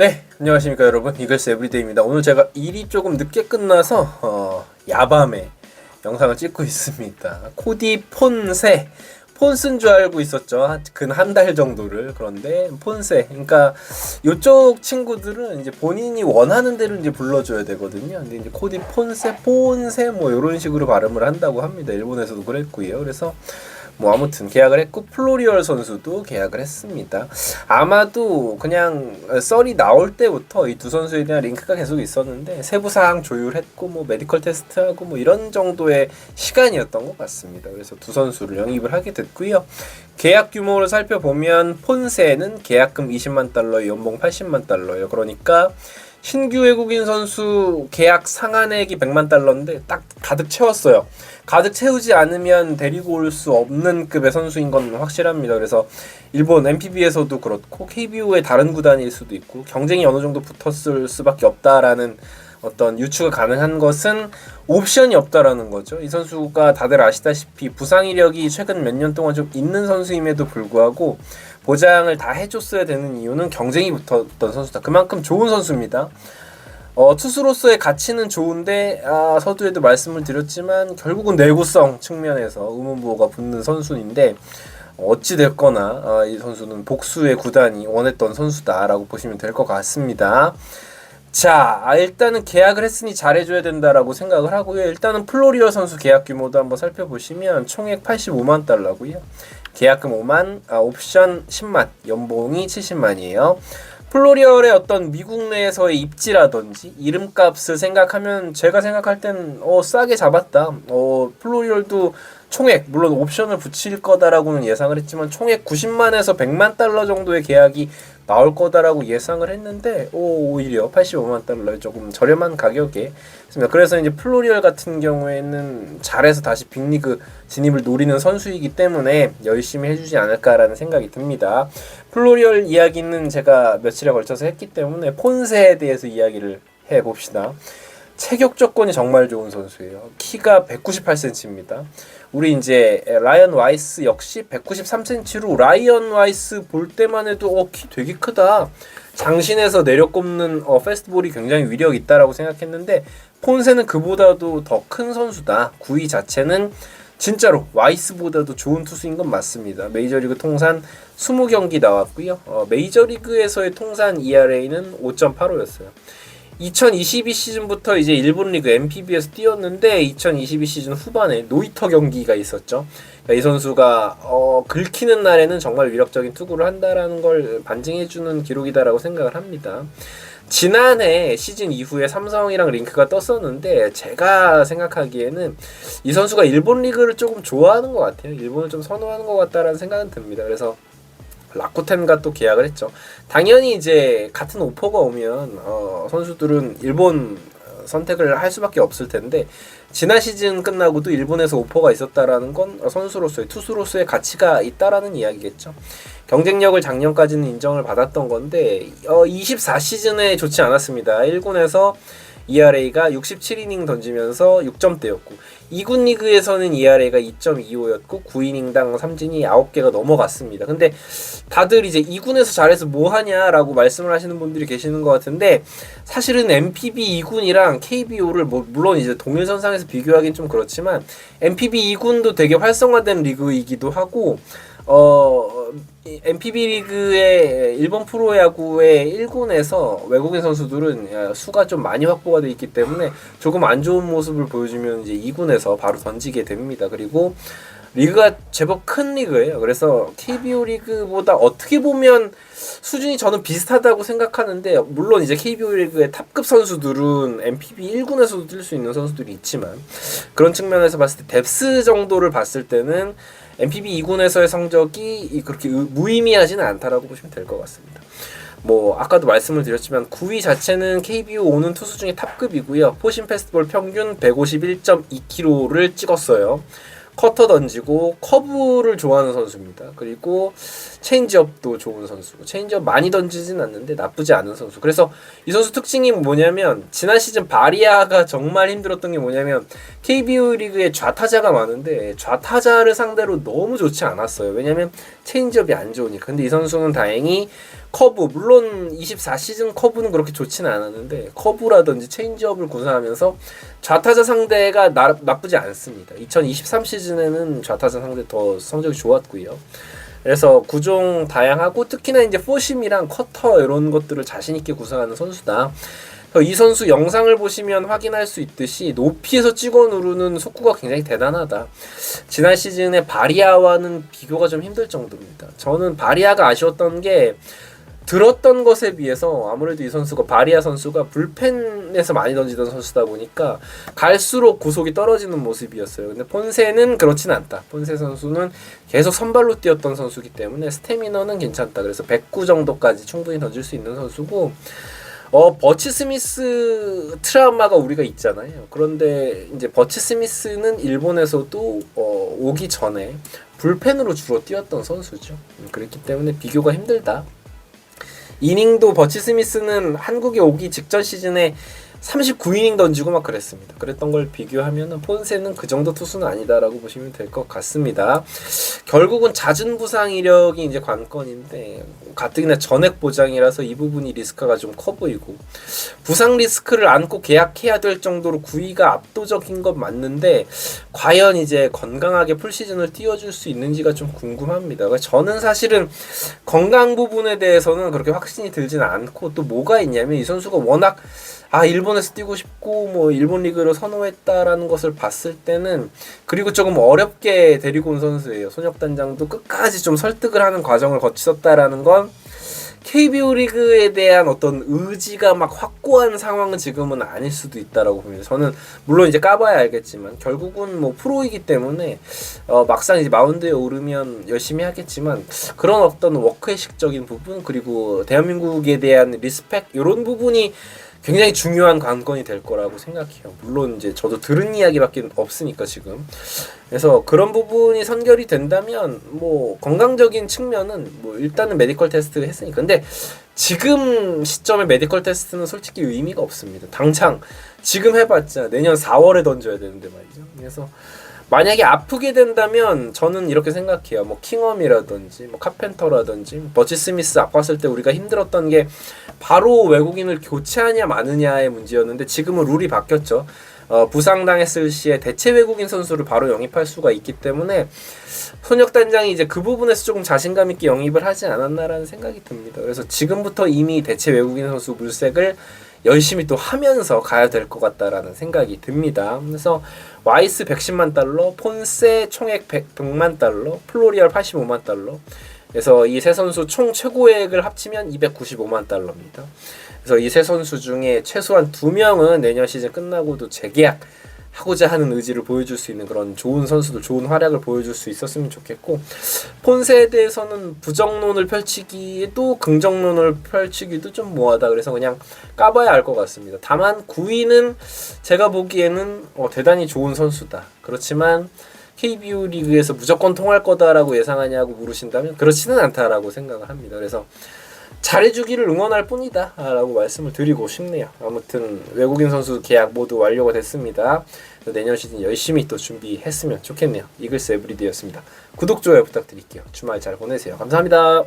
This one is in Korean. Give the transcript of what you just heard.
네, 안녕하십니까 여러분. 이글스 에브리데이입니다. 오늘 제가 일이 조금 늦게 끝나서 어, 야밤에 영상을 찍고 있습니다. 코디 폰세 폰 쓴 줄 알고 있었죠. 근 한 달 정도를. 그런데 폰세. 그러니까 요쪽 친구들은 이제 본인이 원하는 대로 이제 불러줘야 되거든요. 근데 이제 코디 폰세, 폰세 뭐 이런 식으로 발음을 한다고 합니다. 일본에서도 그랬고요. 그래서 뭐 아무튼 계약을 했고 플로리얼 선수도 계약을 했습니다. 아마도 그냥 썰이 나올 때부터 이 두 선수에 대한 링크가 계속 있었는데 세부 사항 조율했고 뭐 메디컬 테스트하고 뭐 이런 정도의 시간이었던 것 같습니다. 그래서 두 선수를 영입을 하게 됐고요. 계약 규모를 살펴보면 폰세는 계약금 20만 달러, 연봉 80만 달러예요. 그러니까 신규 외국인 선수 계약 상한액이 100만 달러인데 딱 가득 채웠어요. 가득 채우지 않으면 데리고 올 수 없는 급의 선수인 건 확실합니다. 그래서 일본 NPB에서도 그렇고 KBO의 다른 구단일 수도 있고 경쟁이 어느 정도 붙었을 수밖에 없다라는 어떤 유추가 가능한 것은 옵션이 없다라는 거죠. 이 선수가 다들 아시다시피 부상 이력이 최근 몇 년 동안 좀 있는 선수임에도 불구하고 보장을 다 해줬어야 되는 이유는 경쟁이 붙었던 선수다. 그만큼 좋은 선수입니다. 어, 투수로서의 가치는 좋은데 아, 서두에도 말씀을 드렸지만 결국은 내구성 측면에서 의문부호가 붙는 선수인데 어찌 됐거나 아, 이 선수는 복수의 구단이 원했던 선수다라고 보시면 될 것 같습니다. 자, 아, 일단은 계약을 했으니 잘해줘야 된다라고 생각을 하고요. 일단은 플로리어 선수 계약 규모도 한번 살펴보시면 총액 85만 달러고요. 계약금 5만, 아, 옵션 10만, 연봉이 70만이에요. 플로리얼의 어떤 미국 내에서의 입지라든지 이름값을 생각하면 제가 생각할 땐 어, 싸게 잡았다. 어, 플로리얼도 총액 물론 옵션을 붙일 거다라고는 예상을 했지만 총액 90만에서 100만 달러 정도의 계약이 나올 거다라고 예상을 했는데 오, 오히려 85만 달러 조금 저렴한 가격에 있습니다. 그래서 이제 플로리얼 같은 경우에는 잘해서 다시 빅리그 진입을 노리는 선수이기 때문에 열심히 해주지 않을까라는 생각이 듭니다. 플로리얼 이야기는 제가 며칠에 걸쳐서 했기 때문에 폰세에 대해서 이야기를 해 봅시다. 체격 조건이 정말 좋은 선수예요. 키가 198cm입니다. 우리 이제 라이언 와이스 역시 193cm로 라이언 와이스 볼 때만 해도 어, 키 되게 크다. 장신에서 내려꼽는 어, 페스트볼이 굉장히 위력 있다라고 생각했는데 폰세는 그보다도 더 큰 선수다. 구위 자체는 진짜로 와이스보다도 좋은 투수인 건 맞습니다. 메이저리그 통산 20경기 나왔고요. 어, 메이저리그에서의 통산 ERA는 5.85였어요. 2022 시즌부터 이제 일본 리그 MPB에서 뛰었는데 2022 시즌 후반에 노이터 경기가 있었죠. 그러니까 이 선수가 어, 긁히는 날에는 정말 위력적인 투구를 한다라는 걸 반증해주는 기록이다라고 생각을 합니다. 지난해 시즌 이후에 삼성이랑 링크가 떴었는데 제가 생각하기에는 이 선수가 일본 리그를 조금 좋아하는 것 같아요. 일본을 좀 선호하는 것 같다라는 생각은 듭니다. 그래서 라쿠텐과 또 계약을 했죠. 당연히 이제 같은 오퍼가 오면 어, 선수들은 일본 선택을 할 수밖에 없을 텐데 지난 시즌 끝나고도 일본에서 오퍼가 있었다라는 건 선수로서의 투수로서의 가치가 있다라는 이야기겠죠. 경쟁력을 작년까지는 인정을 받았던 건데 어, 24 시즌에 좋지 않았습니다. 1군에서 ERA가 67이닝 던지면서 6점대였고 2군 리그에서는 ERA가 2.25였고 9이닝당 삼진이 9개가 넘어갔습니다. 근데 다들 이제 2군에서 잘해서 뭐 하냐라고 말씀을 하시는 분들이 계시는 것 같은데 사실은 MPB 2군이랑 KBO를 뭐 물론 이제 동일 선상에서 비교하기는 좀 그렇지만 MPB 2군도 되게 활성화된 리그이기도 하고 어 MPB 리그의 일본 프로야구의 1군에서 외국인 선수들은 수가 좀 많이 확보가 돼 있기 때문에 조금 안 좋은 모습을 보여주면 이제 2군에서 바로 던지게 됩니다. 그리고 리그가 제법 큰 리그예요. 그래서 KBO 리그보다 어떻게 보면 수준이 저는 비슷하다고 생각하는데 물론 이제 KBO 리그의 탑급 선수들은 MPB 1군에서도 뛸 수 있는 선수들이 있지만 그런 측면에서 봤을 때 뎁스 정도를 봤을 때는 MPB 2군에서의 성적이 그렇게 무의미하지는 않다라고 보시면 될 것 같습니다. 뭐 아까도 말씀을 드렸지만 9위 자체는 KBO 오는 투수 중에 탑급이고요. 포신 페스티벌 평균 151.2km를 찍었어요. 커터 던지고 커브를 좋아하는 선수입니다. 그리고 체인지업도 좋은 선수고 체인지업 많이 던지진 않는데 나쁘지 않은 선수. 그래서 이 선수 특징이 뭐냐면 지난 시즌 바리아가 정말 힘들었던 게 뭐냐면 KBO 리그에 좌타자가 많은데 좌타자를 상대로 너무 좋지 않았어요. 왜냐면 체인지업이 안 좋으니까. 근데 이 선수는 다행히 커브 물론 24 시즌 커브는 그렇게 좋지는 않았는데 커브라든지 체인지업을 구사하면서 좌타자 상대가 나, 나쁘지 않습니다. 2023 시즌 에는 좌타자 상대 더 성적이 좋았고요. 그래서 구종 다양하고 특히나 이제 포심이랑 커터 이런 것들을 자신 있게 구사하는 선수다. 이 선수 영상을 보시면 확인할 수 있듯이 높이에서 찍어 누르는 속구가 굉장히 대단하다. 지난 시즌에 바리아와는 비교가 좀 힘들 정도입니다. 저는 바리아가 아쉬웠던 게 들었던 것에 비해서 아무래도 이 선수가 바리아 선수가 불펜에서 많이 던지던 선수다 보니까 갈수록 구속이 떨어지는 모습이었어요. 근데 폰세는 그렇진 않다. 폰세 선수는 계속 선발로 뛰었던 선수기 때문에 스태미너는 괜찮다. 그래서 109 정도까지 충분히 던질 수 있는 선수고 어 버치 스미스 트라우마가 우리가 있잖아요. 그런데 이제 버치 스미스는 일본에서도 어, 오기 전에 불펜으로 주로 뛰었던 선수죠. 음, 그렇기 때문에 비교가 힘들다. 이닝도 버치 스미스는 한국에 오기 직전 시즌에 39이닝 던지고 막 그랬습니다. 그랬던 걸 비교하면은 폰세는 그 정도 투수는 아니다라고 보시면 될 것 같습니다. 결국은 잦은 부상 이력이 이제 관건인데 가뜩이나 전액 보장이라서 이 부분이 리스크가 좀 커 보이고 부상 리스크를 안고 계약해야 될 정도로 구위가 압도적인 건 맞는데 과연 이제 건강하게 풀 시즌을 띄워줄 수 있는지가 좀 궁금합니다. 그러니까 저는 사실은 건강 부분에 대해서는 그렇게 확신이 들지는 않고 또 뭐가 있냐면 이 선수가 워낙 아 일본에서 뛰고 싶고 뭐 일본 리그를 선호했다라는 것을 봤을 때는 그리고 조금 어렵게 데리고 온 선수예요. 손혁 단장도 끝까지 좀 설득을 하는 과정을 거쳤다라는 건 KBO 리그에 대한 어떤 의지가 막 확고한 상황은 지금은 아닐 수도 있다라고 봅니다. 저는 물론 이제 까봐야 알겠지만 결국은 뭐 프로이기 때문에 어 막상 이제 마운드에 오르면 열심히 하겠지만 그런 어떤 워크의식적인 부분 그리고 대한민국에 대한 리스펙 이런 부분이 굉장히 중요한 관건이 될 거라고 생각해요. 물론 이제 저도 들은 이야기밖에 없으니까 지금. 그래서 그런 부분이 선결이 된다면 뭐 건강적인 측면은 뭐 일단은 메디컬 테스트 했으니까. 근데 지금 시점에 메디컬 테스트는 솔직히 의미가 없습니다. 당장 지금 해봤자 내년 4월에 던져야 되는데 말이죠. 그래서 만약에 아프게 된다면 저는 이렇게 생각해요. 뭐 킹엄이라든지 뭐 카펜터라든지 버치 스미스 아팠을 때 우리가 힘들었던 게 바로 외국인을 교체하냐 마느냐의 문제였는데 지금은 룰이 바뀌었죠. 어, 부상당했을 시에 대체 외국인 선수를 바로 영입할 수가 있기 때문에 손혁 단장이 이제 그 부분에서 조금 자신감 있게 영입을 하지 않았나라는 생각이 듭니다. 그래서 지금부터 이미 대체 외국인 선수 물색을 열심히 또 하면서 가야 될 것 같다라는 생각이 듭니다. 그래서 와이스 110만 달러, 폰세 총액 100, 100만 달러, 플로리얼 85만 달러. 그래서 이 세 선수 총 최고액을 합치면 295만 달러입니다. 그래서 이 세 선수 중에 최소한 두 명은 내년 시즌 끝나고도 재계약 하고자 하는 의지를 보여줄 수 있는 그런 좋은 선수들, 좋은 활약을 보여줄 수 있었으면 좋겠고 폰세에 대해서는 부정론을 펼치기에도 긍정론을 펼치기도 좀 뭐하다. 그래서 그냥 까봐야 알 것 같습니다. 다만 9위는 제가 보기에는 어, 대단히 좋은 선수다. 그렇지만 KBO 리그에서 무조건 통할 거다라고 예상하냐고 물으신다면 그렇지는 않다라고 생각을 합니다. 그래서 잘해주기를 응원할 뿐이다 라고 말씀을 드리고 싶네요. 아무튼 외국인 선수 계약 모두 완료가 됐습니다. 내년 시즌 열심히 또 준비했으면 좋겠네요. 이글스 에브리데이였습니다. 구독 좋아요 부탁드릴게요. 주말 잘 보내세요. 감사합니다